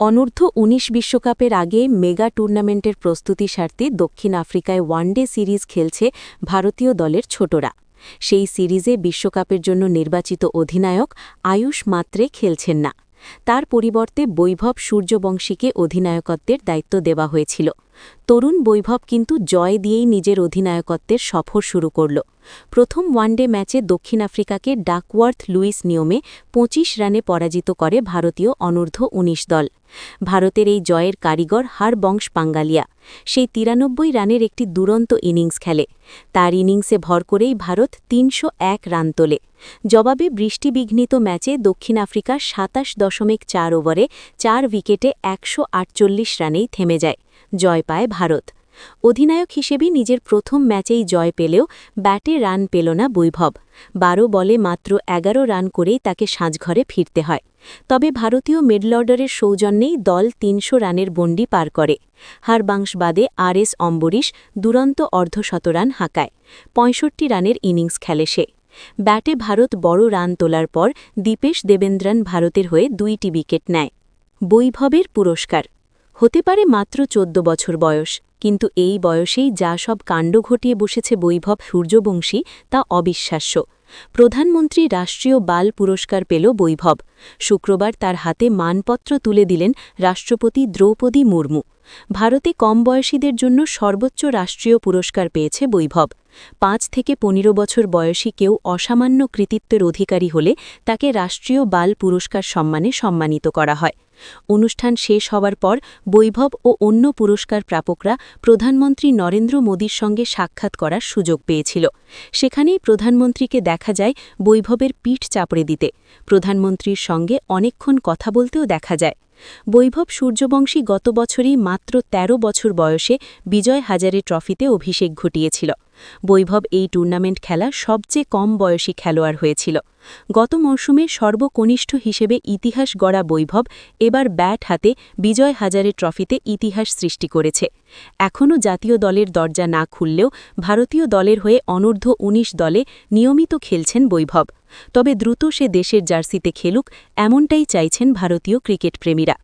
অনূর্ধ্ব ১৯ বিশ্বকাপের আগে মেগা টুর্নামেন্টের প্রস্তুতি স্বার্থে দক্ষিণ আফ্রিকায় ওয়ানডে সিরিজ খেলছে ভারতীয় দলের ছোটরা। সেই সিরিজে বিশ্বকাপের জন্য নির্বাচিত অধিনায়ক আয়ুষ মাত্রে খেলছেন না। তার পরিবর্তে বৈভব সূর্যবংশীকে অধিনায়কত্বের দায়িত্ব দেওয়া হয়েছিল। তরুণ বৈভব কিন্তু জয় দিয়েই নিজের অধিনায়কত্বের সফর শুরু করল। প্রথম ওয়ানডে ম্যাচে দক্ষিণ আফ্রিকাকে ডাকওয়ার্থ লুইস নিয়মে ২৫ রানে পরাজিত করে ভারতীয় অনূর্ধ্ব ১৯ দল। ভারতের এই জয়ের কারিগর হারবংশ পাঙ্গালিয়া সেই তিরানব্বই রানের একটি দুরন্ত ইনিংস খেলে। তার ইনিংসে ভর করেই ভারত তিনশো এক রান তোলে। জবাবে বৃষ্টিবিঘ্নিত ম্যাচে দক্ষিণ আফ্রিকা সাতাশ দশমিক চার ওভারে চার উইকেটে একশো আটচল্লিশ রানেই থেমে যায়। জয় পায় ভারত। অধিনায়ক হিসেবে নিজের প্রথম ম্যাচেই জয় পেলেও ব্যাটে রান পেল না বৈভব। বারো বলে মাত্র এগারো রান করেই তাকে সাজঘরে ফিরতে হয়। তবে ভারতীয় মিডল অর্ডারের সৌজন্যেই দল তিনশো রানের বন্ডি পার করে। হারবাংশ বাদে আর এস অম্বরীশ দুরন্ত অর্ধশত রান হাঁকায়। পঁয়ষট্টি রানের ইনিংস খেলে সে। ব্যাটে ভারত বড় রান তোলার পর দীপেশ দেবেন্দ্রন ভারতের হয়ে দুইটি উইকেট নেয়। বৈভবের পুরস্কার। হতে পারে মাত্র চোদ্দ বছর বয়স, কিন্তু এই বয়সেই যা সব কাণ্ড ঘটিয়ে বসেছে বৈভব সূর্যবংশী তা অবিশ্বাস্য। প্রধানমন্ত্রী রাষ্ট্রীয় বাল পুরস্কার পেল বৈভব। শুক্রবার তার হাতে মানপত্র তুলে দিলেন রাষ্ট্রপতি দ্রৌপদী মুর্মু। ভারতে কম বয়সীদের জন্য সর্বোচ্চ রাষ্ট্রীয় পুরস্কার পেয়েছে বৈভব। পাঁচ থেকে পনেরো বছর বয়সী কেউ অসামান্য কৃতিত্বের অধিকারী হলে তাকে রাষ্ট্রীয় বাল পুরস্কার সম্মানে সম্মানিত করা হয়। অনুষ্ঠান শেষ হওয়ার পর বৈভব ও অন্য পুরস্কার প্রাপকরা প্রধানমন্ত্রী নরেন্দ্র মোদীর সঙ্গে সাক্ষাৎ করার সুযোগ পেয়েছিল। সেখানেই প্রধানমন্ত্রীকে দেখা যায় বৈভবের পিঠ চাপড়ে দিতে। প্রধানমন্ত্রীর সঙ্গে অনেকক্ষণ কথা বলতেও দেখা যায়। বৈভব সূর্যবংশী গত বছরই মাত্র ১৩ বছর বয়সে বিজয় হাজারে ট্রফিতে অভিষেক ঘটিয়েছিল। বৈভব এই টুর্নামেন্ট খেলা সবচেয়ে কম বয়সী খেলোয়াড় হয়েছিল। গত মরশুমে সর্বকনিষ্ঠ হিসেবে ইতিহাস গড়া বৈভব এবার ব্যাট হাতে বিজয় হাজারে ট্রফিতে ইতিহাস সৃষ্টি করেছে। এখনও জাতীয় দলের দরজা না খুললেও ভারতীয় দলের হয়ে অনূর্ধ্ব ১৯ দলে নিয়মিত খেলছেন বৈভব। তবে দ্রুত সে দেশের জার্সিতে খেলুক, এমনটাই চাইছেন ভারতীয় ক্রিকেট প্রেমীরা